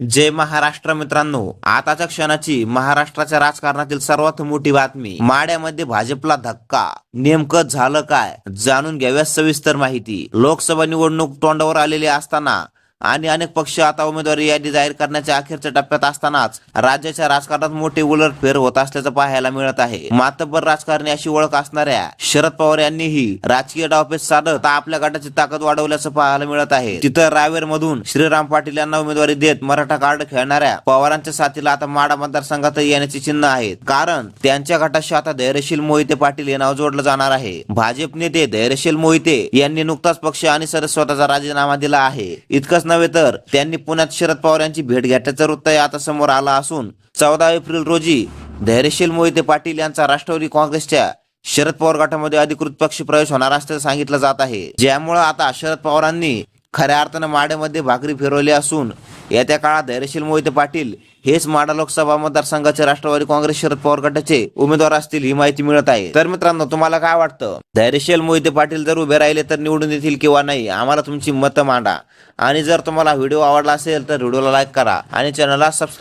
जय महाराष्ट्र मित्रांनो आताच्या क्षणाची महाराष्ट्राच्या राजकारणातील सर्वात मोठी बातमी माड्यामध्ये भाजपला धक्का. नेमकं झालं काय? जाणून घ्याव्या सविस्तर माहिती. लोकसभा निवडणूक तोंडावर आलेली असताना आणि अनेक पक्ष आता उमेदवारी यादी जाहीर करण्याच्या अखेरच्या टप्प्यात असतानाच राज्याच्या राजकारणात मोठी उलटफेर होत असल्याचं पाहायला मिळत आहे. मातब्बर राजकारणी अशी ओळख असणाऱ्या शरद पवार यांनीही राजकीय डावपेच साधत आपल्या गटाची ताकद वाढवल्याचं पाहायला मिळत आहे. तिथं रावेर मधून श्रीराम पाटील यांना उमेदवारी देत मराठा कार्ड खेळणाऱ्या पवारांच्या साथीला आता माडा मतदारसंघातही येण्याची चिन्ह आहेत. कारण त्यांच्या गटाशी आता धैर्यशील मोहिते पाटील हे नाव जोडलं जाणार आहे. भाजप नेते धैर्यशील मोहिते यांनी नुकताच पक्ष आणि सदस्यत्वाचा राजीनामा दिला आहे. इतकंच नव्हे तर त्यांनी पुण्यात शरद पवार यांची भेट घेतल्याचं वृत्तही आता समोर आलं असून चौदा एप्रिल रोजी धैर्यशील मोहिते पाटील यांचा राष्ट्रवादी काँग्रेसच्या शरद पवार गटामध्ये अधिकृत पक्ष प्रवेश होणार असल्याचं सांगितलं जात आहे. ज्यामुळं आता शरद पवारांनी खऱ्या अर्थानं माड्यामध्ये भाकरी फिरवली असून येत्या काळात धैर्यशील मोहिते पाटील हेच माडा लोकसभा मतदारसंघाचे राष्ट्रवादी काँग्रेस शरद पवार गटाचे उमेदवार असतील ही माहिती मिळत आहे. तर मित्रांनो तुम्हाला काय वाटतं? धैर्यशील मोहिते पाटील जर उभे राहिले तर निवडून येतील किंवा नाही आम्हाला तुमची मतं मांडा. आणि जर तुम्हाला व्हिडिओ आवडला असेल तर व्हिडिओला लाईक करा आणि चॅनलला सबस्क्राईब